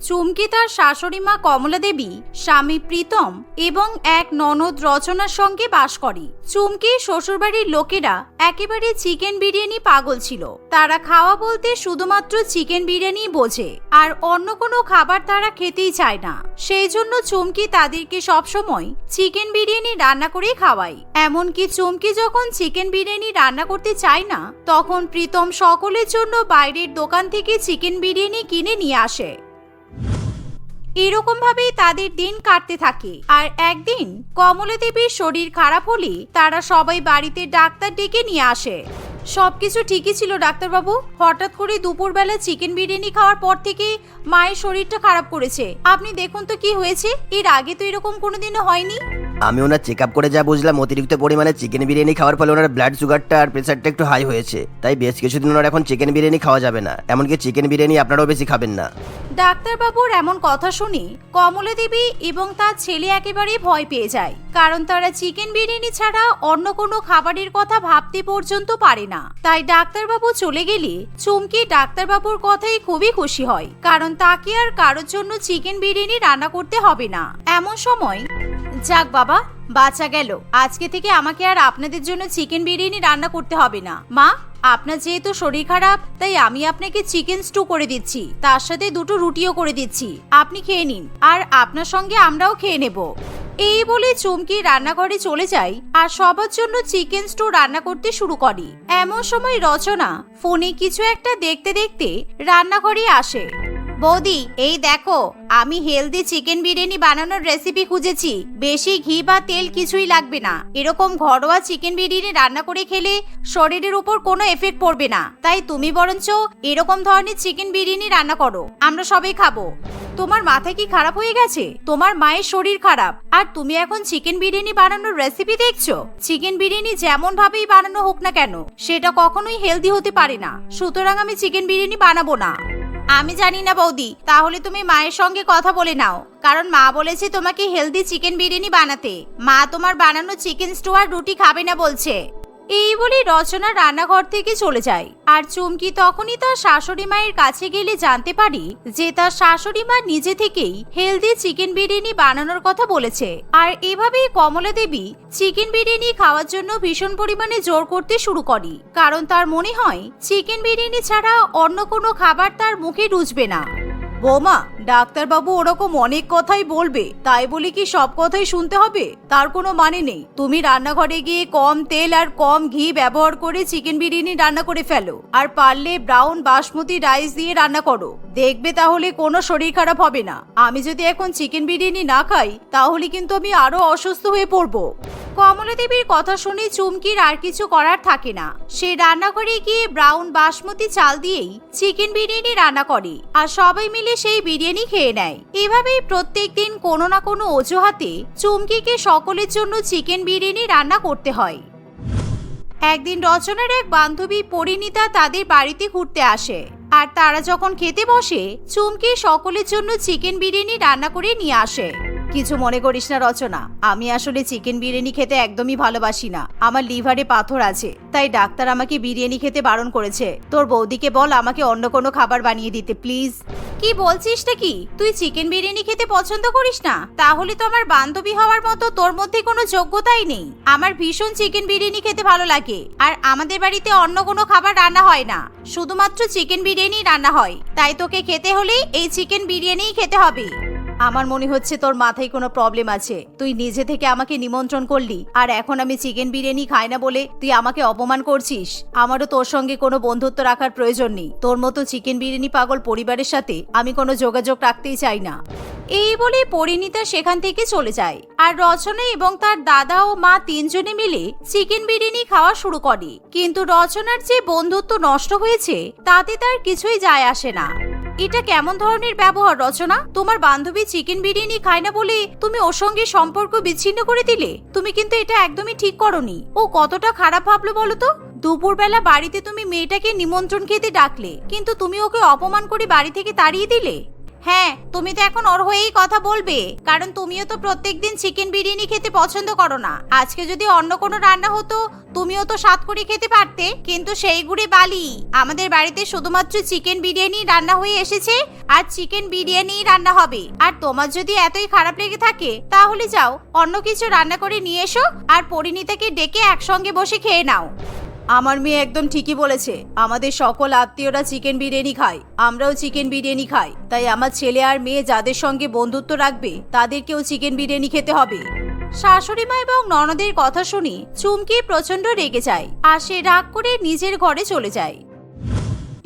চুমকি তার শাশুড়ি মা কমলা দেবী স্বামী প্রীতম এবং এক ননদ রচনার সঙ্গে বাস করে। চুমকি শ্বশুরবাড়ির লোকেরা একেবারে চিকেন বিরিয়ানি পাগল ছিল। তারা খাওয়া বলতে শুধুমাত্র চিকেন বিরিয়ানি বোঝে, আর অন্য কোনো খাবার তারা খেতেই চায় না। সেই জন্য চুমকি তাদেরকে সবসময় চিকেন বিরিয়ানি রান্না করে খাওয়ায়। এমনকি চুমকি যখন চিকেন বিরিয়ানি রান্না করতে চায় না, তখন প্রীতম সকলের জন্য বাইরের দোকান থেকে চিকেন বিরিয়ানি কিনে নিয়ে আসে। এরকম ভাবেই তাদের দিন কাটতে থাকে। আর একদিন কমলা দেবীর শরীর খারাপ হলে তারা সবাই বাড়িতে ডাক্তার ডেকে নিয়ে আসে। সবকিছু ঠিকই ছিল ডাক্তারবাবু। হঠাৎ করে দুপুরবেলা চিকেন বিরিয়ানি খাওয়ার পর থেকে মায়ের শরীরটা খারাপ করেছে। আপনি দেখুন তো কি হয়েছে। এর আগে তো এরকম কোনোদিনও হয়নি। আমি ওনার চেক আপ করে যা বুঝলাম, অতিরিক্ত পরিমাণে চিকেন বিরিয়ানি খাওয়ার ফলে ওনার ব্লাড সুগারটা আর প্রেশারটা একটু হাই হয়েছে। তাই বেশ কিছুদিন ওনার এখন চিকেন বিরিয়ানি খাওয়া যাবে না। এমনকি চিকেন বিরিয়ানি আপনারাও বেশি খাবেন না। ডাক্তারবাবুর এমন কথা শুনে কমলা দেবী এবং তার ছেলে একেবারেই ভয় পেয়ে যায়, কারণ তারা চিকেন বিরিয়ানি ছাড়া অন্য কোনো খাবারের কথা ভাবতে পর্যন্ত পারে না। তাই ডাক্তারবাবু চলে গেলে চুমকি ডাক্তারবাবুর কথাই খুবই খুশি হয়, কারণ তাকে আর কারোর জন্য চিকেন বিরিয়ানি রান্না করতে হবে না। এমন সময় যাক বাবা বাঁচা গেল। আজকে থেকে আমাকে আর আপনাদের জন্য চিকেন বিরিয়ানি রান্না করতে হবে না। মা, আপনার যেহেতু শরীর খারাপ, তাই আমি আপনাকে চিকেন স্টু করে দিচ্ছি। তার সাথে দুটো রুটিও করে দিচ্ছি। আপনি খেয়ে নিন। আর আপনার সঙ্গে আমরাও খেয়ে নেব। এই বলে চুমকি রান্নাঘরে চলে যায় আর সবার জন্য চিকেন স্টু রান্না করতে শুরু করি। এমন সময় রচনা ফোনে কিছু একটা দেখতে দেখতে রান্নাঘরে আসে। বৌদি, এই দেখো, আমি হেলদি চিকেন বিরিয়ানি বানানোর রেসিপি খুঁজেছি। বেশি ঘি বা তেল কিছুই লাগবে না। এরকম ঘরোয়া চিকেন বিরিয়ানি রান্না করে খেলে শরীরের উপর কোনো এফেক্ট পড়বে না। তাই তুমি বরঞ্চ এরকম ধরনের চিকেন বিরিয়ানি রান্না করো। আমরা সবাই খাব। তোমার মাথা কি খারাপ হয়ে গেছে? তোমার মায়ের শরীর খারাপ। আর তুমি এখন চিকেন বিরিয়ানি বানানোর রেসিপি দেখছ? চিকেন বিরিয়ানি যেমন ভাবেই বানানো হোক না কেন, সেটা কখনোই হেলদি হতে পারে না। সুতরাং আমি চিকেন বিরিয়ানি বানাবো না। আমি জানি না বৌদি, তাহলে তুমি মায়ের সঙ্গে কথা বলে নাও। কারণ মা বলেছে তোমাকে হেলদি চিকেন বিরিয়ানি বানাতে। মা তোমার বানানো চিকেন স্টু আর রুটি খাবে না বলছে। এই বলে রচনা রান্নাঘর থেকে চলে যায়। আর চুমকি তখনই তার শাশুড়ি মায়ের কাছে গেলে জানতে পারি যে তার শাশুড়ি মা নিজে থেকেই হেলদি চিকেন বিরিয়ানি বানানোর কথা বলেছে। আর এভাবেই কমলা দেবী চিকেন বিরিয়ানি খাওয়ার জন্য ভীষণ পরিমাণে জোর করতে শুরু করে। কারণ তার মনে হয় চিকেন বিরিয়ানি ছাড়া অন্য কোনো খাবার তার মুখে রুচবে না। বৌমা, ডাক্তারবাবু ওরকম অনেক কথাই বলবে, তাই বলি কি সব কথাই শুনতে হবে? তার কোনো মানে নেই। তুমি রান্নাঘরে গিয়ে কম তেল আর কম ঘি ব্যবহার করে চিকেন বিরিয়ানি রান্না করে ফেলো, আর পারলে ব্রাউন বাসমতি রাইস দিয়ে রান্না করো। দেখবে তাহলে কোনো শরীর খারাপ হবে না। আমি যদি এখন চিকেন বিরিয়ানি না খাই, তাহলে কিন্তু আমি আরও অসুস্থ হয়ে পড়ব। কমলা দেবীর কথা শুনে চুমকির আর কিছু করার থাকে না। সে রান্নাঘরে গিয়ে ব্রাউন বাসমতি চাল দিয়েই চিকেন বিরিয়ানি রান্না করে আর সবাই মিলে সেই বিরিয়ানি খেয়ে নেয়। এভাবেই প্রত্যেক দিন কোনো না কোনো অজুহাতে চুমকিকে সকলের জন্য চিকেন বিরিয়ানি রান্না করতে হয়। একদিন রচনার এক বান্ধবী পরিণীতা তাদের বাড়িতে ঘুরতে আসে আর তারা যখন খেতে বসে, চুমকি সকলের জন্য চিকেন বিরিয়ানি রান্না করে নিয়ে আসে। কিছু মনে করিস না, রচনা। আমি আসলে চিকেন বিরিয়ানি খেতে একদমই ভালোবাসি না। আমার লিভারে পাথর আছে, তাই ডাক্তার আমাকে বিরিয়ানি খেতে বারণ করেছে। তোর বৌদিকে বল আমাকে অন্য কোনো খাবার বানিয়ে দিতে প্লিজ কি বলছিস কি? তুই চিকেন বিরিয়ানি খেতে পছন্দ করিস না? তাহলে তো আমার বান্ধবী হওয়ার মতো তোর মধ্যে কোনো যোগ্যতাই নেই। আমার ভীষণ চিকেন বিরিয়ানি খেতে ভালো লাগে, আর আমাদের বাড়িতে অন্য কোনো খাবার রান্না হয় না। শুধুমাত্র চিকেন বিরিয়ানি রান্না হয়, তাই তোকে খেতে হলেই এই চিকেন বিরিয়ানিই খেতে হবে। আমার মনে হচ্ছে তোর মাথায় কোনো প্রবলেম আছে। তুই নিজে থেকে আমাকে নিমন্ত্রণ করলি, আর এখন আমি চিকেন বিরিয়ানি খাই না বলে তুই আমাকে অপমান করছিস। আমারও তোর সঙ্গে কোনো বন্ধুত্ব রাখার প্রয়োজন নেই। তোর মতো চিকেন বিরিয়ানি পাগল পরিবারের সাথে আমি কোনো যোগাযোগ রাখতেই চাই না। এই বলে পরিণীতা সেখান থেকে চলে যায়, আর রচনা এবং তার দাদা ও মা তিনজনে মিলে চিকেন বিরিয়ানি খাওয়া শুরু করে। কিন্তু রচনার যে বন্ধুত্ব নষ্ট হয়েছে, তাতে তার কিছুই যায় আসে না। এটা কেমন ধরনের ব্যবহার, রচনা? তোমার বান্ধবী চিকেন বিরিয়ানি খায় না বলে তুমি ওর সঙ্গে সম্পর্ক বিচ্ছিন্ন করে দিলে? তুমি কিন্তু এটা একদমই ঠিক করনি। ও কতটা খারাপ ভাবলো বলো তো? দুপুরবেলা বাড়িতে তুমি মেয়েটাকে নিমন্ত্রণ খেতে ডাকলে, কিন্তু তুমি ওকে অপমান করে বাড়ি থেকে তাড়িয়ে দিলে? হ্যাঁ তুমি তো এখন ওর হয়েই কথা বলবে। কারণ তুমিও তো প্রত্যেকদিন চিকেন বিরিয়ানি খেতে পছন্দ করো না। আজকে যদি অন্য কোনো রান্না হতো, তুমিও তো স্বাদ করে খেতে পারতে। কিন্তু সেই গুড়ে বালি। আমাদের বাড়িতে শুধুমাত্র চিকেন বিরিয়ানি রান্না হয়ে এসেছে, আর চিকেন বিরিয়ানি রান্না হবে। আর তোমার যদি এতই খারাপ লেগে থাকে, তাহলে যাও, অন্য কিছু রান্না করে নিয়ে এসো, আর পরিণীতাকে ডেকে একসঙ্গে বসে খেয়ে নাও। আমার মেয়ে একদম ঠিকই বলেছে। আমাদের সকল আত্মীয়রা চিকেন বিরিয়ানি খায়, আমরাও চিকেন বিরিয়ানি খাই। তাই আমার ছেলে আর মেয়ে যাদের সঙ্গে বন্ধুত্ব রাখবে, তাদেরকেও চিকেন বিরিয়ানি খেতে হবে। শাশুড়ি মা এবং ননদের কথা শুনি চুমকি প্রচণ্ড রেগে যায়, আর সে রাগ করে নিজের ঘরে চলে যায়।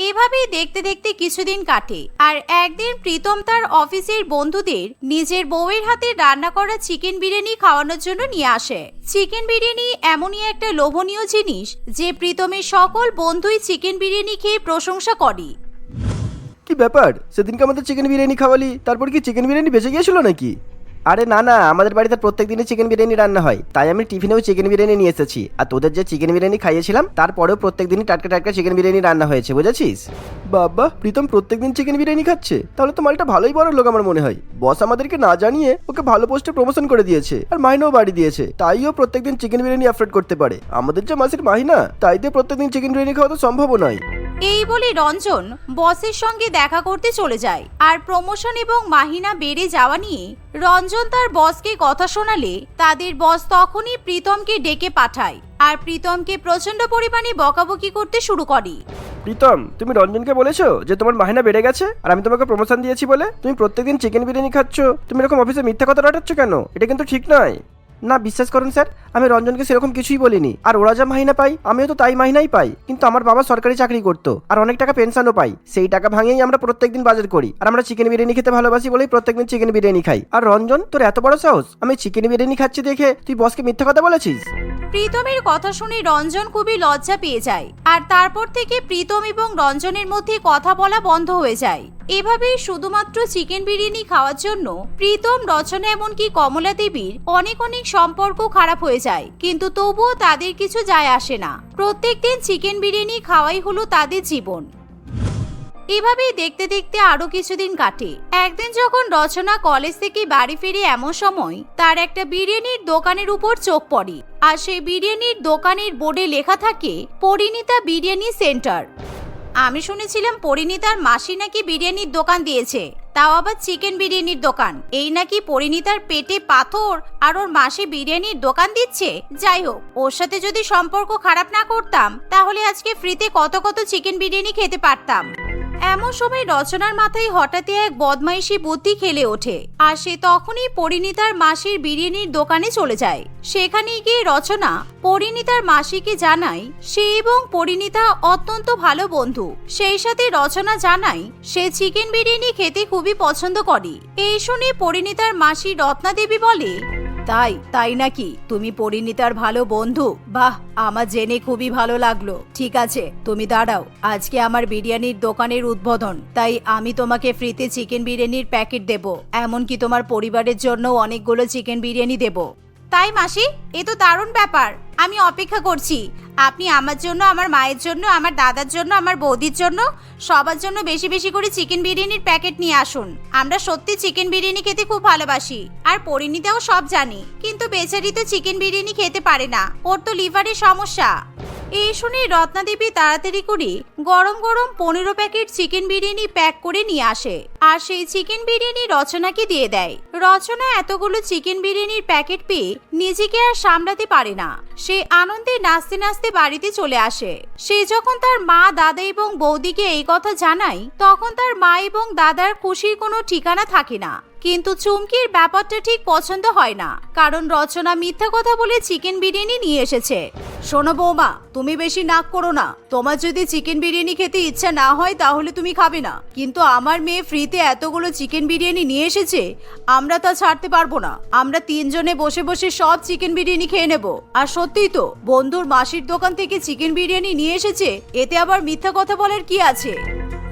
এভাবেই দেখতে দেখতে কিছুদিন কাটে। আর একদিন প্রীতম তার অফিসের বন্ধুদের নিজের বউয়ের হাতে রান্না করা চিকেন বিরিয়ানি খাওয়ানোর জন্য নিয়ে আসে। চিকেন বিরিয়ানি এমনই একটা লোভনীয় জিনিস যে প্রীতমের সকল বন্ধুই চিকেন বিরিয়ানি খেয়ে প্রশংসা করে। কি ব্যাপার? সেদিনকে আমাদের চিকেন বিরিয়ানি খাওয়ালি, তারপর কি চিকেন বিরিয়ানি বেঁচে গিয়েছিল নাকি? আরে না না আমাদের বাড়িতে প্রত্যেক দিনই চিকেন বিরিয়ানি রান্না হয়। তাই আমি টিফিনেও চিকেন বিরিয়ানি নিয়ে এসেছি। আর তোদের যে চিকেন বিরিয়ানি খাইয়েছিলাম তারপরেও প্রত্যেক দিনই টাটকা টাটকা চিকেন বিরিয়ানি রান্না হয়েছে বুঝেছিস? বাবা প্রীতম প্রত্যেক দিন চিকেন বিরিয়ানি খাচ্ছে? তাহলে তো মালটা ভালোই বড় লোক আমার মনে হয়। বস আমাদেরকে না জানিয়ে ওকে ভালো পোস্টে প্রমোশন করে দিয়েছে আর মাইনেও বাড়ি দিয়েছে। তাইও প্রত্যেকদিন চিকেন বিরিয়ানি অ্যাফোর্ড করতে পারে। আমাদের যে মাসের মাহিনা তাই দিয়ে প্রত্যেকদিন চিকেন বিরিয়ানি খাওয়া তো সম্ভব নয়। এই বলে রঞ্জন বসের সঙ্গে দেখা করতে চলে যায়। আর প্রমোশন এবং মাহিনা বেড়ে যাওয়া নিয়ে রঞ্জন তার বসকে কথা শোনালে তাদের বস তখনই প্রীতমকে ডেকে পাঠায় আর প্রীতমকে প্রচণ্ড পরিমাণে বকাবকি করতে শুরু করে। প্রীতম, তুমি রঞ্জনকে বলেছ যে তোমার মাহিনা বেড়ে গেছে? আর আমি তোমাকে প্রমোশন দিয়েছি বলে? তুমি প্রত্যেকদিন চিকেন বিরিয়ানি খাচ্ছ? তুমি এরকম অফিসে মিথ্যা কথা রটাচ্ছ কেন? এটা কিন্তু ঠিক নয়। না, বিশ্বাস করুন স্যার, আমি রঞ্জনকে সেরকম কিছুই বলিনি। আর ওরা যা মাহিনা পাই আমিও তো তাই মাহিনাই পাই। কিন্তু আমার বাবা সরকারি চাকরি করতো, আর অনেক টাকা পেনশনও পাই সেই টাকা ভাঙিয়েই আমরা প্রত্যেকদিন বাজার করি। আর আমরা চিকেন বিরিয়ানি খেতে ভালোবাসি বলেই প্রত্যেকদিন চিকেন বিরিয়ানি খাই। আর রঞ্জন, তোর এত বড় সাহস? আমি চিকেন বিরিয়ানি খাচ্ছি দেখে তুই বসকে মিথ্যা কথা বলেছিস? প্রীতমের কথা শুনে রঞ্জন খুবই লজ্জা পেয়ে যায়। আর তারপর থেকে প্রীতম এবং রঞ্জনের মধ্যে কথা বলা বন্ধ হয়ে যায়। এভাবেই শুধুমাত্র চিকেন বিরিয়ানি খাওয়ার জন্য প্রীতম, রচনা এমনকি কমলা দেবীর অনেক অনেক সম্পর্ক খারাপ হয়ে যায়। কিন্তু তবুও তাদের কিছু যায় আসে না। প্রত্যেকদিন চিকেন বিরিয়ানি খাওয়াই হলো তাদের জীবন। এভাবেই দেখতে দেখতে আরও কিছুদিন কাটে। একদিন যখন রচনা কলেজ থেকে বাড়ি ফিরে এমন সময় তার একটা বিরিয়ানির দোকানের উপর চোখ পড়ে। আর সেই বিরিয়ানির দোকানের বোর্ডে লেখা থাকে, পরিণীতা বিরিয়ানি সেন্টার। আমি শুনেছিলাম পরিণীতার মাসি নাকি বিরিয়ানির দোকান দিয়েছে, তাও আবার চিকেন বিরিয়ানির দোকান। এই নাকি পরিণীতার পেটে পাথর আর ওর মাসি বিরিয়ানির দোকান দিচ্ছে? যাই হোক, ওর সাথে যদি সম্পর্ক খারাপ না করতাম, তাহলে আজকে ফ্রিতে কত কত চিকেন বিরিয়ানি খেতে পারতাম। এমন সময় রচনার মাথায় হঠাৎই এক বদমাইশি বুদ্ধি খেলে ওঠে, আর সে তখনই পরিণীতার মাসির বিরিয়ানির দোকানে চলে যায়। সেখানে গিয়ে রচনা পরিণীতার মাসিকে জানায়, সে এবং পরিণীতা অত্যন্ত ভালো বন্ধু। সেই সাথে রচনা জানায়, সে চিকেন বিরিয়ানি খেতে খুবই পছন্দ করে। এই শুনে পরিণীতার মাসি রত্না দেবী বলে তাই তাই নাকি? তুমি পরিণীতার ভালো বন্ধু। বাহ, আমার জেনে খুবই ভালো লাগল। ঠিক আছে, তুমি দাঁড়াও। আজকে আমার বিরিয়ানির দোকানের উদ্বোধন। তাই আমি তোমাকে ফ্রিতে চিকেন বিরিয়ানির প্যাকেট দেব। এমনকি তোমার পরিবারের জন্য অনেকগুলো চিকেন বিরিয়ানি দেব। তাই মাসি, এ তো দারুণ ব্যাপার। আমি অপেক্ষা করছি। আপনি আমার জন্য, আমার মায়ের জন্য, আমার দাদার জন্য, আমার বৌদির জন্য, সবার জন্য বেশি বেশি করে চিকেন বিরিয়ানির প্যাকেট নিয়ে আসুন। আমরা সত্যি চিকেন বিরিয়ানি খেতে খুব ভালোবাসি। আর পরিণীতাও সব জানি। কিন্তু বেচারি তো চিকেন বিরিয়ানি খেতে পারে না। ওর তো লিভারের সমস্যা। এই শুনে রত্নাদেবী তাড়াতাড়ি করে গরম গরম পনেরো প্যাকেট চিকেন বিরিয়ানি প্যাক করে নিয়ে আসে। আর সেই চিকেন বিরিয়ানি রচনাকে দিয়ে দেয়। রচনা এতগুলো চিকেন বিরিয়ানির প্যাকেট পেয়ে নিজেকে আর সামলাতে পারে না। সে আনন্দে নাচতে নাচতে বাড়িতে চলে আসে। সে যখন তার মা, দাদা এবং বৌদিকে এই কথা জানায়, তখন তার মা এবং দাদার খুশির কোনো ঠিকানা থাকে না। কিন্তু চুমকির ব্যাপারটা ঠিক পছন্দ হয় না, কারণ রচনা মিথ্যা কথা বলে চিকেন বিরিয়ানি নিয়ে এসেছে। শোনো বৌমা, তুমি বেশি নাক করো না। তোমার যদি চিকেন বিরিয়ানি খেতে ইচ্ছা না হয়, তাহলে তুমি খাবে না। কিন্তু আমার মেয়ে ফ্রিতে এতগুলো চিকেন বিরিয়ানি নিয়ে এসেছে, আমরা তা ছাড়তে পারব না। আমরা তিনজনে বসে বসে সব চিকেন বিরিয়ানি খেয়ে নেব। আর সত্যিই তো, বন্ধুর মাসির দোকান থেকে চিকেন বিরিয়ানি নিয়ে এসেছে, এতে আবার মিথ্যা কথা বলার কি আছে?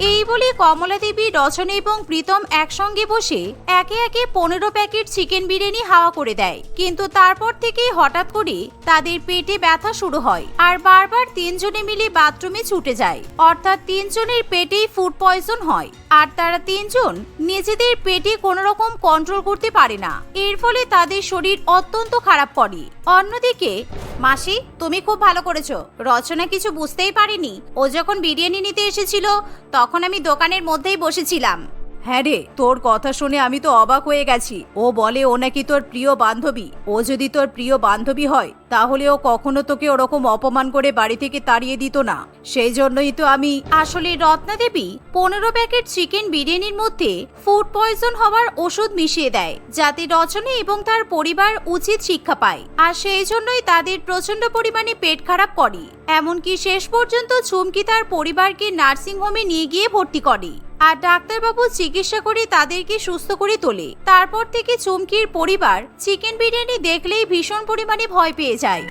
এই বলে কমলা দেবী রচনা এবং প্রীতম একসঙ্গে বসে একে একে পনেরো প্যাকেট চিকেন বিরিয়ানি হাওয়া করে দেয়। কিন্তু তারপর থেকেই হঠাৎ করে তাদের পেটে ব্যথা শুরু হয় আর বারবার তিনজনে মিলে বাথরুমে ছুটে যায়। অর্থাৎ তিনজনের পেটেই ফুড পয়জন হয়। আর তারা তিনজন নিজেদের পেটে কোনো রকম কন্ট্রোল করতে পারে না। এর ফলে তাদের শরীর অত্যন্ত খারাপ করে। অন্যদিকে, মাসি, তুমি খুব ভালো করেছ। রচনা কিছু বুঝতেই পারিনি। ও যখন বিরিয়ানি নিতে এসেছিল, তখন আমি দোকানের মধ্যেই বসেছিলাম। হ্যাঁ রে, তোর কথা শুনে আমি তো অবাক হয়ে গেছি। ও বলে, ও নাকি তোর প্রিয় বান্ধবী। ও যদি তোর প্রিয় বান্ধবী হয়, তাহলে ও কখনো তোকে ওরকম অপমান করে বাড়ি থেকে তাড়িয়ে দিত না। সেই জন্যই তো আমি আসলে রত্না দেবী, পনেরো প্যাকেট চিকেন বিরিয়ানির মধ্যে ফুড পয়জন হওয়ার ওষুধ মিশিয়ে দেয়, যাতে রচনা এবং তার পরিবার উচিত শিক্ষা পায়। আর সেই জন্যই তাদের প্রচণ্ড পরিমাণে পেট খারাপ করে। এমনকি শেষ পর্যন্ত চুমকি তার পরিবারকে নার্সিং হোমে নিয়ে গিয়ে ভর্তি করে। আর ডাক্তারবাবু চিকিৎসা করে তাদেরকে সুস্থ করে তোলে। তারপর থেকে চুমকির পরিবার চিকেন বিরিয়ানি দেখলেই ভীষণ পরিমাণে ভয় পেয়ে যায়।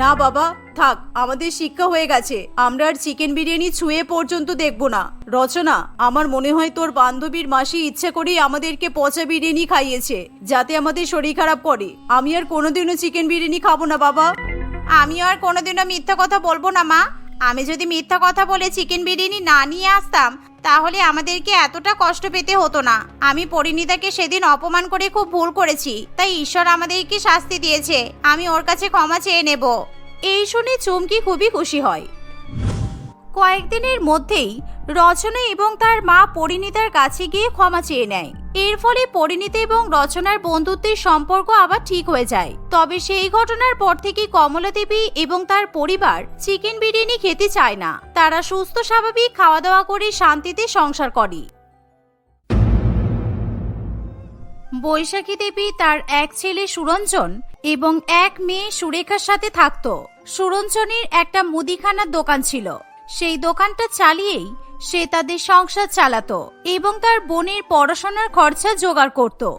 না বাবা থাক আমাদের শিক্ষা হয়ে গেছে। আমরা আর চিকেন বিরিয়ানি ছুঁয়ে পর্যন্ত দেখব না। রচনা আমার মনে হয় তোর বান্ধবীর মাসি ইচ্ছে করেই আমাদেরকে পচা বিরিয়ানি খাইয়েছে যাতে আমাদের শরীর খারাপ করে। আমি আর কোনোদিনও চিকেন বিরিয়ানি খাব না বাবা। আমি আর কোনোদিনও মিথ্যা কথা বলব না মা। আমি যদি মিথ্যা কথা বলে চিকেন বিরিয়ানি না নিয়ে আসতাম, তাহলে আমাদেরকে এতটা কষ্ট পেতে হতো না। আমি পরিণীতাকে সেদিন অপমান করে খুব ভুল করেছি, তাই ঈশ্বর আমাদেরকে শাস্তি দিয়েছে। আমি ওর কাছে ক্ষমা চেয়ে নেব। এই শুনে চুমকি খুবই খুশি হয়। কয়েকদিনের মধ্যেই রচনা এবং তার মা পরিণীতার কাছে গিয়ে ক্ষমা চেয়ে নেয়। এর ফলে পরিণীতি এবং রচনার বন্ধুত্বের সম্পর্ক আবার ঠিক হয়ে যায়। তবে সেই ঘটনার পর থেকে কমলা দেবী এবং তার পরিবার চিকেন বিরিয়ানি খেতে চায় না। তারা সুস্থ, স্বাভাবিক খাওয়া দাওয়া করে শান্তিতে সংসার করে। বৈশাখী দেবী তার এক ছেলে সুরঞ্জন এবং এক মেয়ে সুরেখার সাথে থাকত। সুরঞ্জনের একটা মুদিখানার দোকান ছিল। সেই দোকানটা চালিয়েই সে তাদের সংসার চালাতো এবং তার বোনের পড়াশোনার খরচা জোগাড় করত।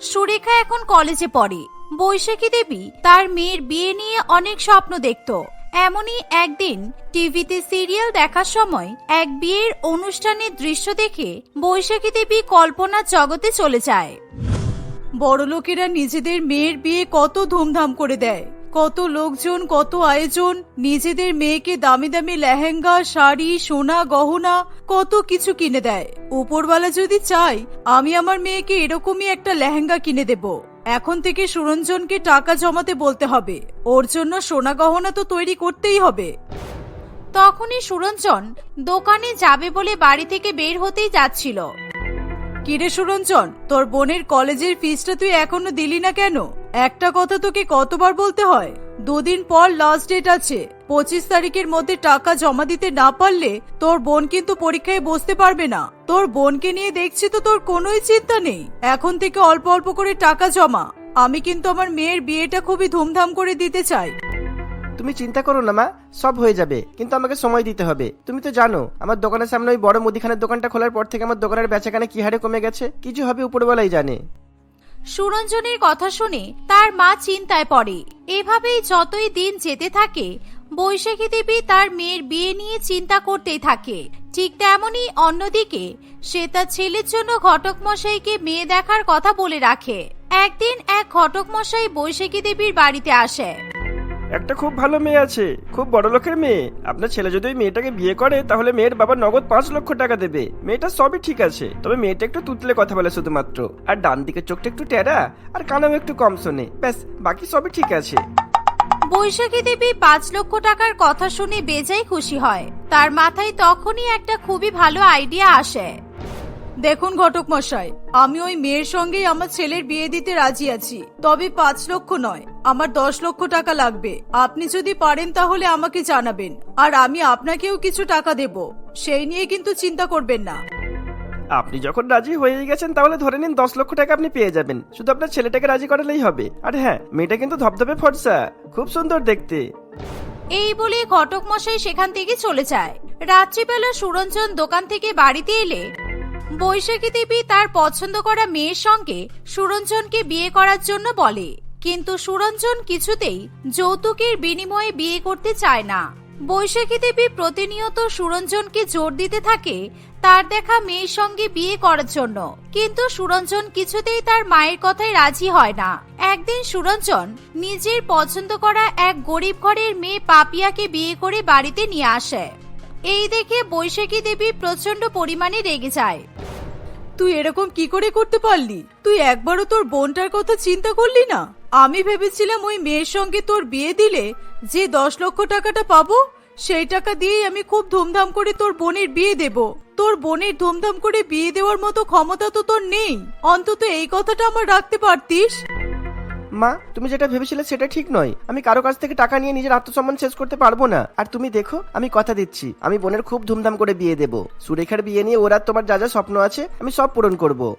সুরেখা এখন কলেজে পড়ে। বৈশাখী দেবী তার মেয়ের বিয়ে নিয়ে অনেক স্বপ্ন দেখত। এমনই একদিন টিভিতে সিরিয়াল দেখার সময় এক বিয়ের অনুষ্ঠানের দৃশ্য দেখে বৈশাখী দেবী কল্পনার জগতে চলে যায়। বড়লোকেরা নিজেদের মেয়ের বিয়ে কত ধুমধাম করে দেয়। কত লোকজন কত আয়োজন নিজেদের মেয়েকে দামি দামি লেহেঙ্গা শাড়ি সোনা গহনা কত কিছু কিনে দেয়। উপরওয়ালা যদি চাই আমি আমার মেয়েকে এরকমই একটা লেহেঙ্গা কিনে দেব। এখন থেকে সুরঞ্জনকে টাকা জমাতে বলতে হবে। ওর জন্য সোনা গহনা তো তৈরি করতেই হবে। তখনই সুরঞ্জন দোকানে যাবে বলে বাড়ি থেকে বের হতেই যাচ্ছিল। কিরে সুরঞ্জন তোর বোনের কলেজের ফিসটা তুই এখনও দিলি না কেন? একটা কথা তোকে কতবার বলতে হয়? দুদিন পর লাস্ট ডেট আছে। পঁচিশ তারিখের মধ্যে টাকা জমা দিতে না পারলে তোর বোন কিন্তু পরীক্ষায় বসতে পারবে না। তোর বোনকে নিয়ে দেখছি তো তোর কোনোই চিন্তা নেই। এখন থেকে অল্প অল্প করে টাকা জমা। আমি কিন্তু আমার মেয়ের বিয়েটা খুবই ধুমধাম করে দিতে চাই। তুমি চিন্তা করো না, মা। সব হয়ে যাবে। কিন্তু আমাকে সময় দিতে হবে। তুমি তো জানো, আমার দোকানের সামনে ওই বড় মুদিখানার দোকানটা খোলার পর থেকে আমার দোকানের বেচাকেনা কি হারে কমে গেছে? কিছু হবে উপরবেলাই জানে। সুরঞ্জনের কথা শুনে তার মা চিন্তায় পড়ে। এভাবেই যতই দিন যেতে থাকে, বৈশাখী দেবী তার মেয়ের বিয়ে নিয়ে চিন্তা করতেই থাকে। ঠিক তেমনই অন্যদিকে, সে তার ছেলের জন্য ঘটক মশাইকে মেয়ে দেখার কথা বলে রাখে। একদিন এক ঘটক মশাই বৈশাখী দেবীর বাড়িতে আসে। একটা খুব ভালো মেয়ে আছে, খুব বড় লোকের মেয়ে। আপনার ছেলে যদি ওই মেয়েটাকে বিয়ে করে, তাহলে মেয়ের বাবা নগদ পাঁচ লক্ষ টাকা দেবে। মেয়েটা সবই ঠিক আছে, তবে মেয়েটা একটু তুতলে কথা বলে শুধুমাত্র। আর ডান দিকের চোখটা একটু টেরা আর কানাও একটু কম শোনে। ব্যাস, বাকি সবই ঠিক আছে। বৈশাখী দেবী পাঁচ লক্ষ টাকার কথা শুনে বেজাই খুশি হয়। তার মাথায় তখনই একটা খুবই ভালো আইডিয়া আসে। দেখুন ঘটক মশাই আমি ওই মেয়ের সঙ্গেই আমার ছেলের বিয়ে দিতে রাজি আছি। তবে পাঁচ লক্ষ নয় আমার দশ লক্ষ টাকা লাগবে। আপনি যদি পারেন তাহলে আমাকে জানাবেন আর আমি আপনাকেও কিছু টাকা দেব। সেই নিয়ে কিন্তু চিন্তা করবেন না। আপনি যখন রাজি হয়ে গেছেন তাহলে ধরে নিন দশ লক্ষ টাকা আপনি পেয়ে যাবেন। শুধু আপনার ছেলেটাকে রাজি করালেই হবে। আর হ্যাঁ মেয়েটা কিন্তু ধপধপে ফর্সা। খুব সুন্দর দেখতে। এই বলে ঘটক মশাই সেখান থেকে চলে যায়। রাত্রিবেলা সুরঞ্জন দোকান থেকে বাড়িতে এলে বৈশাখী দেবী তার পছন্দ করা মেয়ের সঙ্গে সুরঞ্জনকে বিয়ে করার জন্য বলে। কিন্তু সুরঞ্জন কিছুতেই যৌতুকের বিনিময়ে বিয়ে করতে চায় না। বৈশাখী দেবী প্রতিনিয়ত সুরঞ্জনকে জোর দিতে থাকে তার দেখা মেয়ের সঙ্গে বিয়ে করার জন্য। কিন্তু সুরঞ্জন কিছুতেই তার মায়ের কথায় রাজি হয় না। একদিন সুরঞ্জন নিজের পছন্দ করা এক গরিব ঘরের মেয়ে পাপিয়াকে বিয়ে করে বাড়িতে নিয়ে আসে। এই দেখে বৈশাখী দেবী প্রচণ্ড পরিমাণে রেগে যায়। তুই এরকম কি করে করতে পারলি? তুই একবারও তোর বোনটার কথা চিন্তা করলি না? আমি ভেবেছিলাম ওই মেয়ের সঙ্গে তোর বিয়ে দিলে যে দশ লক্ষ টাকাটা পাবো, সেই টাকা দিয়েই আমি খুব ধুমধাম করে তোর বোনের বিয়ে দেব। তোর বোনের ধুমধাম করে বিয়ে দেওয়ার মতো ক্ষমতা তো তোর নেই। অন্তত এই কথাটা আমার রাখতে পারতিস? মা, তুমি যেটা ভেবেছিলে সেটা ঠিক নয়। আমি কারও কাছ থেকে টাকা নিয়ে নিজের আত্মসম্মান শেষ করতে পারব না। আর তুমি দেখো, আমি কথা দিচ্ছি। আমি বোনের খুব ধুমধাম করে বিয়ে দেবো। সুরেখার বিয়ে নিয়ে ওরা তোমার যা যা স্বপ্ন আছে, আমি সব পূরণ করব।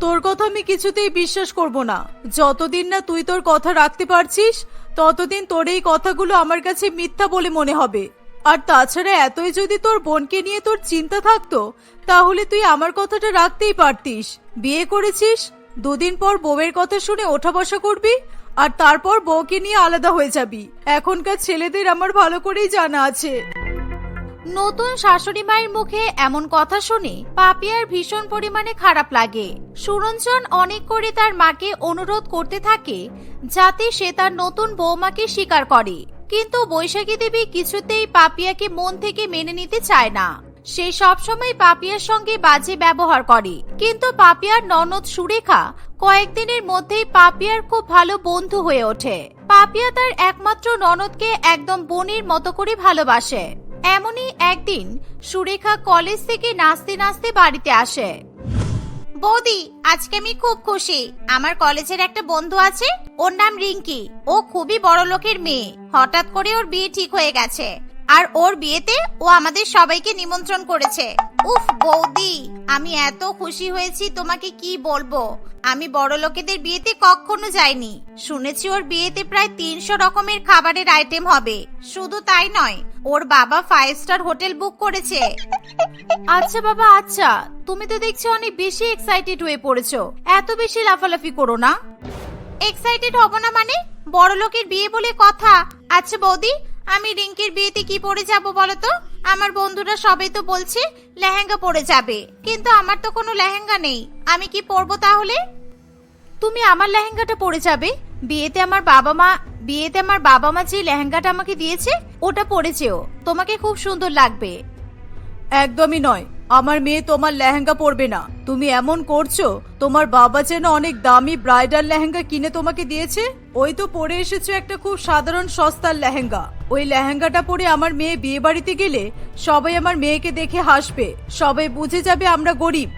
তোর কথা আমি কিছুতেই বিশ্বাস করব না। যতদিন না তুই তোর কথা রাখতে পারছিস, ততদিন তোর এই কথাগুলো আমার কাছে মিথ্যা বলে মনে হবে। আর তাছাড়া এতই যদি তোর বোনকে নিয়ে তোর চিন্তা থাকতো, তাহলে তুই আমার কথাটা রাখতেই পারতিস। বিয়ে করেছিস দুদিন পর বউয়ের কথা শুনে ওঠা বসা করবি, আর তারপর বউকে নিয়ে আলাদা হয়ে যাবি। এখনকার ছেলেদের আমার ভালো করেই জানা আছে। নতুন শাশুড়ি মায়ের মুখে এমন কথা শুনে পাপিয়ার ভীষণ পরিমাণে খারাপ লাগে। সুরঞ্জন অনেক করে তার মাকে অনুরোধ করতে থাকে, যাতে সে তার নতুন বৌমাকে স্বীকার করে। কিন্তু বৈশাখী দেবী কিছুতেই পাপিয়াকে মন থেকে মেনে নিতে চায় না। সে সবসময় পাপিয়ার সঙ্গে বাজে ব্যবহার করে। কিন্তু পাপিয়ার ননদ সুরেখা কয়েকদিনের মধ্যেই পাপিয়ার খুব ভালো বন্ধু হয়ে ওঠে। পাপিয়া তার একমাত্র ননদকে একদম বোনের মতো করে ভালোবাসে। এমনই একদিন সুরেখা কলেজ থেকে নাচতে নাচতে বাড়িতে আসে। বৌদি, আজকে আমি খুব খুশি। আমার কলেজের একটা বন্ধু আছে, ওর নাম রিঙ্কি। ও খুবই বড় লোকের মেয়ে। হঠাৎ করে ওর বিয়ে ঠিক হয়ে গেছে। আর ওর বিয়েতে ও আমাদের সবাইকে নিমন্ত্রণ করেছে। উফ বৌদি আমি এত খুশি হয়েছি তোমাকে কি বলব? আমি বড় লোকেদের বিয়েতে কখনো যাইনি। শুনেছি ওর বিয়েতে প্রায় তিনশো রকমের খাবারের আইটেম হবে। শুধু তাই নয় ওর বাবা ফাইভ স্টার হোটেল বুক করেছে। আচ্ছা বাবা আচ্ছা। তুমি তো দেখছি অনেক বেশি এক্সাইটেড হয়ে পড়েছো। এত বেশি লাফালাফি করো না। এক্সাইটেড হব না মানে? বড় লোকের বিয়ে বলে কথা। আচ্ছা বৌদি আমি রিঙ্কির বিয়েতে কি পরে যাব বলো তো আমার বন্ধুরা সবাই তো বলছে লেহেঙ্গা পরে যাবে। কিন্তু আমার তো কোনো লেহেঙ্গা নেই। আমি কি পরবো তাহলে? তুমি আমার লেহেঙ্গাটা পরে যাবে। বিয়েতে আমার বাবা মা, বিয়েতে আমার বাবা মা যে লেহেঙ্গাটা আমাকে দিয়েছে, ওটা পরে যেও। তোমাকে খুব সুন্দর লাগবে। একদমই নয়। আমার মেয়ে তোমার লেহেঙ্গা পরবে না। তুমি এমন করছ, তোমার বাবা যেন অনেক দামি ব্রাইডাল লেহেঙ্গা কিনে তোমাকে দিয়েছে। ওই তো পরে এসেছ একটা খুব সাধারণ সস্তার লেহেঙ্গা। ওই লেহেঙ্গাটা পরে আমার মেয়ে বিয়ে বাড়িতে গেলে সবাই আমার মেয়েকে দেখে হাসবে। সবাই বুঝে যাবে আমরা গরিব।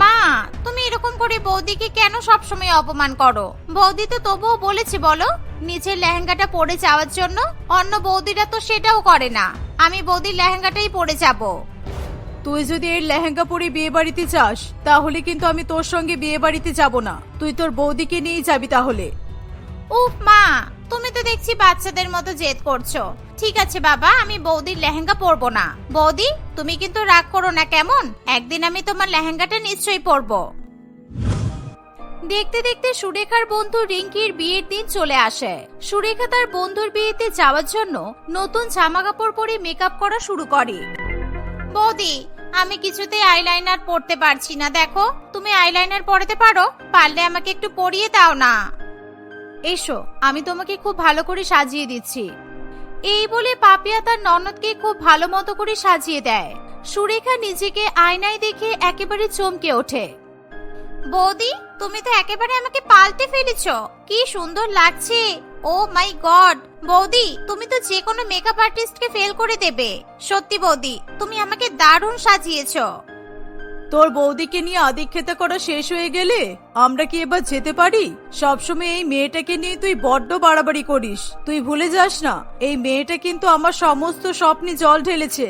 মা, তুমি এরকম করে বৌদিকে কেন সবসময় অপমান করো? বৌদি তো তবুও বলেছে, বলো, নিজের লেহেঙ্গাটা পরে যাওয়ার জন্য অন্য বৌদিরা তো সেটাও করে না। আমি বৌদির লেহেঙ্গাটাই পরে যাব। তুই যদি এই লেহেঙ্গা পরে বিয়ে বাড়িতে যাস, তাহলে কিন্তু আমি তোর সঙ্গে বিয়ে বাড়িতে যাব না। তুই তোর বৌদিকে নিয়েই যাবি তাহলে। উফ, মা, তুমি তো দেখছি বাচ্চাদের মতো জেদ করছ। ঠিক আছে, বাবা, আমি বৌদির লেহেঙ্গা পরবো না। বৌদি, তুমি কিন্তু রাগ করো না কেমন? একদিন আমি তোমার লেহেঙ্গাটা নিশ্চয়ই পরবো। দেখতে দেখতে সুরেখার বন্ধু রিঙ্কির বিয়ের দিন চলে আসে। সুরেখা তার বন্ধুর বিয়েতে যাওয়ার জন্য নতুন জামা কাপড় পরে মেকআপ করা শুরু করে। বৌদি, আমি কিছুতেই আইলাইনার পরতে পারছি না, দেখো। তুমি আইলাইনার পরাতে পারো, পারলে আমাকে একটু পরিয়ে দাও না। এসো, আমি তোমাকে খুব ভালো করে সাজিয়ে দিচ্ছি। এই বলে পাপিয়া তার ননদকে খুব ভালো মতো করে সাজিয়ে দেয়। সুরেখা নিজেকে আয়নায় দেখে একেবারে চমকে ওঠে। বৌদি, তুমি তো একেবারে আমাকে পাল্টে ফেলেছো, কি সুন্দর লাগছে। ও মাই গড বৌদি তুমি তো যে কোনো মেকআপ আর্টিস্টকে ফেল করে দেবে। সত্যি বৌদি তুমি আমাকে দারুণ সাজিয়েছো। তোর বৌদিকে নিয়ে আদিক্ষেতা করা শেষ হয়ে গেলে আমরা কি এবার যেতে পারি? সবসময় এই মেয়েটাকে নিয়ে তুই বড্ড বাড়াবাড়ি করিস। তুই ভুলে যাস না এই মেয়েটা কিন্তু আমার সমস্ত স্বপ্নে জল ঢেলেছে।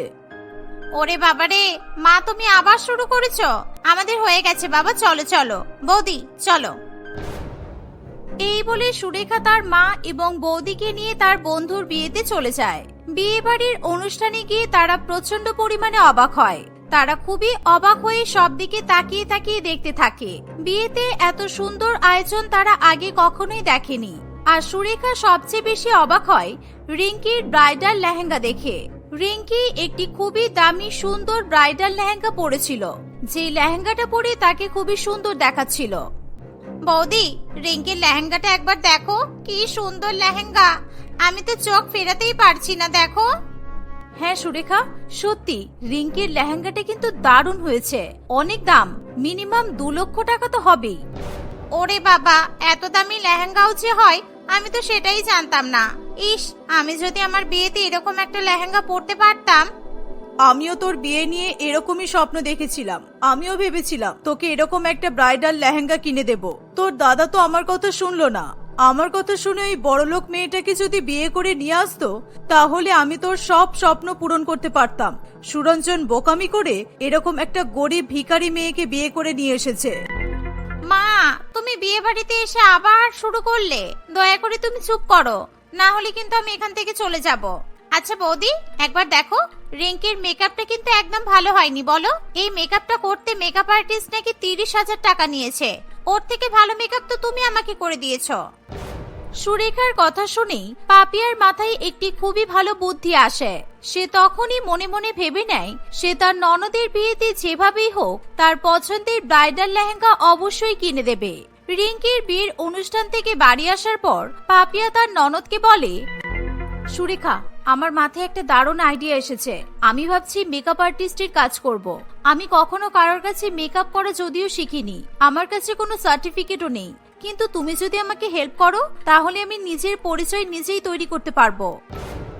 ওরে বাবারে মা তুমি আবার শুরু করেছ? আমাদের হয়ে গেছে বাবা চলো চলো। বৌদি চলো। এই বলে সুরেখা তার মা এবং বৌদিকে নিয়ে তার বন্ধুর বিয়েতে চলে যায়। বিয়ে বাড়ির অনুষ্ঠানে গিয়ে তারা প্রচণ্ড পরিমাণে অবাক হয়। তারা খুবই অবাক হয়ে সব দিকে তাকিয়ে তাকিয়ে দেখতে থাকে। বিয়েতে এত সুন্দর আয়োজন তারা আগে কখনোই দেখেনি। আর সুরেখা সবচেয়ে বেশি অবাক হয় রিঙ্কির ব্রাইডাল লেহেঙ্গা দেখে। রিঙ্কি একটি খুবই দামি, সুন্দর ব্রাইডাল লেহেঙ্গা পরেছিল। যে লেহেঙ্গাটা পরে তাকে খুবই সুন্দর দেখাচ্ছিল। বৌদি রিঙ্কির লেহেঙ্গাটা একবার দেখো। কি সুন্দর লেহেঙ্গা। আমি তো চোখ ফেরাতেই পারছি না দেখো। হ্যাঁ সুরেখা সত্যি রিঙ্কির লেহেঙ্গাটা কিন্তু দারুণ হয়েছে। অনেক দাম মিনিমাম দু লক্ষ টাকা তো হবেই। ওরে বাবা এত দামি লেহেঙ্গাও যে হয় আমি তো সেটাই জানতাম না। ইস আমি যদি আমার বিয়েতে এরকম একটা লেহেঙ্গা পরতে পারতাম আমিও তোর বিয়ে নিয়ে এরকমই স্বপ্ন দেখেছিলাম। আমিও ভেবেছিলাম, তোকে এরকম একটা ব্রাইডাল লেহেঙ্গা কিনে দেব। তোর দাদা তো আমার কথা শুনলো না। আমার কথা শুনে ওই বড়লোক মেয়েটাকে যদি বিয়ে করে নিয়ে আসতো, তাহলে আমি তোর সব স্বপ্ন পূরণ করতে পারতাম। সুরঞ্জন বোকামি করে এরকম একটা গরিব ভিখারি মেয়েকে বিয়ে করে নিয়ে এসেছে। মা, তুমি বিয়ে বাড়িতে এসে আবার শুরু করলে। দয়া করে তুমি চুপ করো। না হলে কিন্তু আমি এখান থেকে চলে যাব। আচ্ছা বৌদি, একবার দেখো। রিঙ্কির মেকআপটা কিন্তু একদম ভালো হয়নি, বলো। এই মেকআপটা করতে মেকআপ আর্টিস্ট নাকি তিরিশ হাজার টাকা নিয়েছে। ওর থেকে ভালো মেকআপ তো তুমি আমাকে করে দিয়েছ। সুরেখার কথা শুনেই পাপিয়ার মাথায় একটি খুবই ভালো বুদ্ধি আসে। সে তখনই মনে মনে ভেবে নেয়, সে তার ননদের বিয়েতে যেভাবেই হোক, তার পছন্দের ব্রাইডাল লেহেঙ্গা অবশ্যই কিনে দেবে। রিঙ্কির বিয়ের অনুষ্ঠান থেকে বাড়ি আসার পর পাপিয়া তার ননদকে বলে, সুরেখা আমার মাথায় একটা দারুণ আইডিয়া এসেছে। আমি ভাবছি মেকআপ আর্টিস্টের কাজ করব। আমি কখনো কারোর কাছে মেকআপ করা যদিও শিখিনি। আমার কাছে কোনো সার্টিফিকেটও নেই। কিন্তু তুমি যদি আমাকে হেল্প করো, তাহলে আমি নিজের পরিচয় নিজেই তৈরি করতে পারব।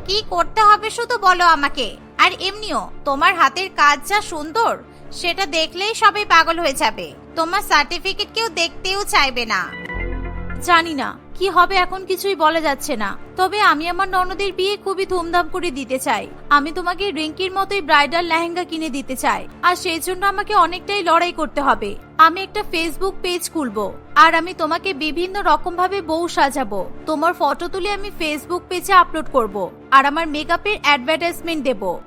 কি করতে হবে শুধু বলো আমাকে। আর এমনিও, তোমার হাতের কাজ যা সুন্দর, সেটা দেখলেই সবাই পাগল হয়ে যাবে। তোমার সার্টিফিকেট কেউ দেখতেও চাইবে না। জানি না। কি হবে এখন কিছুই বলা যাচ্ছে না। তবে আমি আমার ননদের বিয়ে খুবই ধুমধাম করে দিতে চাই। আমি তোমাকে রিঙ্কির মতোই ব্রাইডাল লেহেঙ্গা কিনে দিতে চাই। আর সেই জন্য আমাকে অনেকটাই লড়াই করতে হবে। আমি একটা ফেসবুক পেজ খুলব। আর আমি তোমাকে বিভিন্ন রকম ভাবে বউ সাজাবো। তোমার ফটো তুলে আমি ফেসবুক পেজে আপলোড করব। আর আমার মেকআপের অ্যাডভার্টাইজমেন্ট দেবো।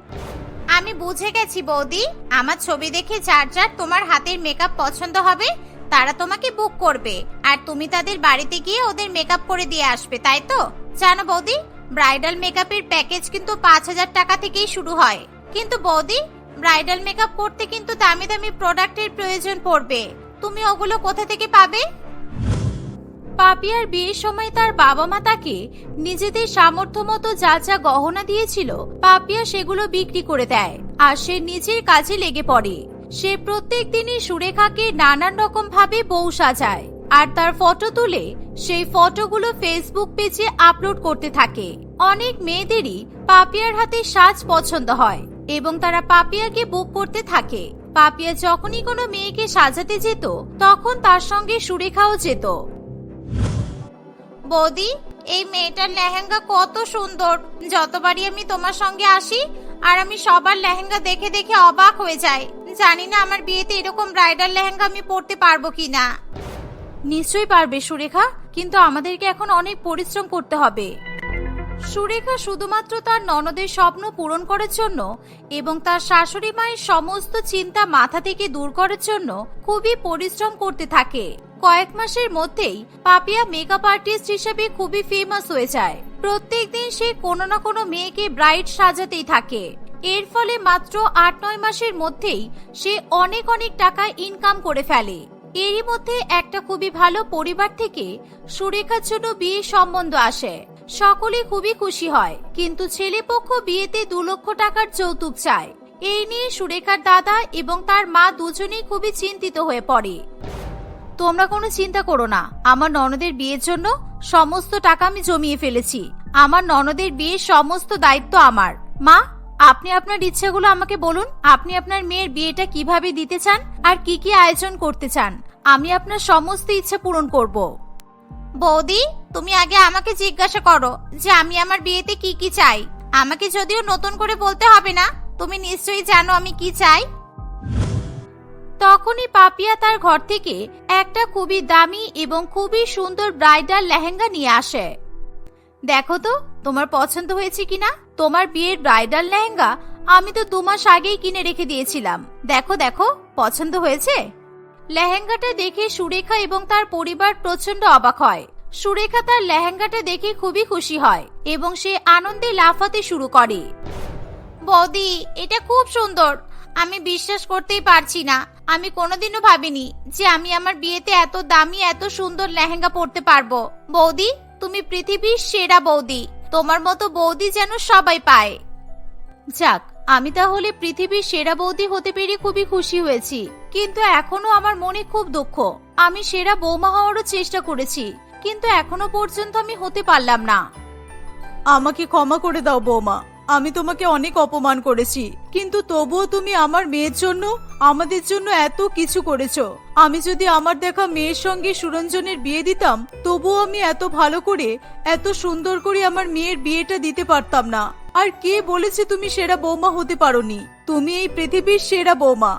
আমি বুঝে গেছি বৌদি। আমার ছবি দেখে যার যার তোমার হাতের মেকআপ পছন্দ হবে তারা তোমাকে বুক করবে। আর তুমি তাদের বাড়িতে গিয়ে ওদের মেকআপ করে দিয়ে আসবে, তাই তো? জানো বৌদি ব্রাইডাল মেকআপের প্যাকেজ কিন্তু পাঁচ হাজার টাকা থেকেই শুরু হয়। কিন্তু বৌদি ব্রাইডাল মেকআপ করতে কিন্তু দামি দামি প্রোডাক্টের প্রয়োজন পড়বে। তুমি ওগুলো কোথা থেকে পাবে? পাপিয়ার বিয়ের সময় তার বাবা মা তাকে নিজেদের সামর্থ্য মতো যা যা গহনা দিয়েছিল, পাপিয়া সেগুলো বিক্রি করে দেয়। আর সে নিজের কাজে লেগে পড়ে। সে প্রত্যেক দিনই সুরেখাকে নানান রকম ভাবে বউ সাজায়। আর তার ফটো তুলে সেই ফটোগুলো ফেসবুক পেজে আপলোড করতে থাকে। অনেক মেয়েদেরই পাপিয়ার হাতে সাজ পছন্দ হয় এবং তারা পাপিয়াকে বুক করতে থাকে। পাপিয়া যখনই কোনো মেয়েকে সাজাতে যেত, তখন তার সঙ্গে সুরেখাও যেত। বৌদি, এই মেয়েটার লেহেঙ্গা কত সুন্দর। যতবারই আমি তোমার সঙ্গে আসি, আর আমি সবার লেহেঙ্গা দেখে দেখে অবাক হয়ে যাই। জানি না আমার বিয়েতে এরকম ব্রাইডাল লেহেঙ্গা আমি পরতে পারব কিনা। নিশ্চয়ই পারবে, সুরেখা, কিন্তু আমাদেরকে এখন অনেক পরিশ্রম করতে হবে। সুরেখা শুধুমাত্র তার ননদের স্বপ্ন পূরণ করার জন্য এবং তার শাশুড়ি মায়ের সমস্ত চিন্তা মাথা থেকে দূর করার জন্য খুবই পরিশ্রম করতে থাকে। কয়েক মাসের মধ্যেই পাপিয়া মেকআপ আর্টিস্ট হিসেবে খুবই ফেমাস হয়ে যায়। প্রত্যেকদিন সে কোনো না কোনো মেয়েকে ব্রাইড সাজাতেই থাকে। এর ফলে মাত্র আট নয় মাসের মধ্যেই সে অনেক অনেক টাকা ইনকাম করে ফেলে। এরই মধ্যে একটা খুবই ভালো পরিবার থেকে সুরেখার জন্য বিয়ের সম্বন্ধ আসে। সকলে খুবই খুশি হয়, কিন্তু ছেলেপক্ষ বিয়েতে দু লক্ষ টাকার যৌতুক চায়। এই নিয়ে সুরেখার দাদা এবং তার মা দুজনেই খুবই চিন্তিত হয়ে পড়ে। তোমরা কোনো চিন্তা করো না, আমার ননদের বিয়ের জন্য সমস্ত টাকা আমি জমিয়ে ফেলেছি। আমার ননদের বিয়ের সমস্ত দায়িত্ব আমার। মা আপনি আপনার ইচ্ছেগুলো আমাকে বলুন আপনি আপনার মেয়ের বিয়েটা কীভাবে দিতে চান আর কি কি আয়োজন করতে চান আমি আপনার সমস্ত ইচ্ছা পূরণ করব। বৌদি তুমি আগে আমাকে জিজ্ঞাসা করো যে আমি আমার বিয়েতে কি কি চাই। আমাকে যদিও নতুন করে বলতে হবে না তুমি নিশ্চয়ই জানো আমি কি চাই। তখনই পাপিয়া তার ঘর থেকে একটা খুবই দামি এবং খুবই সুন্দর ব্রাইডাল লেহেঙ্গা নিয়ে আসে। দেখো তো তোমার পছন্দ হয়েছে কিনা? তোমার বিয়ের ব্রাইডাল লেহেঙ্গা আমি তো দু মাস আগেই কিনে রেখে দিয়েছিলাম। দেখো দেখো, পছন্দ হয়েছে? লেহেঙ্গাটা দেখে সুরেখা এবং তার পরিবার প্রচণ্ড অবাক হয়। সুরেখা তার লেহেঙ্গাটা দেখে খুবই খুশি হয় এবং সে আনন্দে লাফাতে শুরু করে। বৌদি, এটা খুব সুন্দর। আমি বিশ্বাস করতেই পারছি না। আমি কোনোদিনও ভাবিনি যে আমি আমার বিয়েতে এত দামি, এত সুন্দর লেহেঙ্গা পরতে পারব। বৌদি, তুমি পৃথিবীর সেরা বৌদি। তোমার মতো বৌদি যেন সবাই পায়। যাক, আমি তাহলে পৃথিবীর সেরা বৌদি হতে পেরে খুবই খুশি হয়েছি। কিন্তু এখনও আমার মনে খুব দুঃখ। আমি সেরা বৌমা হওয়ারও চেষ্টা করেছি, কিন্তু এখনও পর্যন্ত আমি হতে পারলাম না। আমাকে ক্ষমা করে দাও বৌমা। আমি তোমাকে অনেক অপমান করেছি, কিন্তু তবুও তুমি আমার মেয়ের জন্য, আমাদের জন্য এত কিছু করেছ। আমি যদি আমার দেখা মেয়ের সঙ্গে সুরঞ্জনের বিয়ে দিতাম, তবুও আমি এত ভালো করে, এত সুন্দর করে আমার মেয়ের বিয়েটা দিতে পারতাম না। আর কে বলেছে তুমি সেরা বৌমা হতে পারোনি? তুমি এই পৃথিবীর সেরা বৌমা।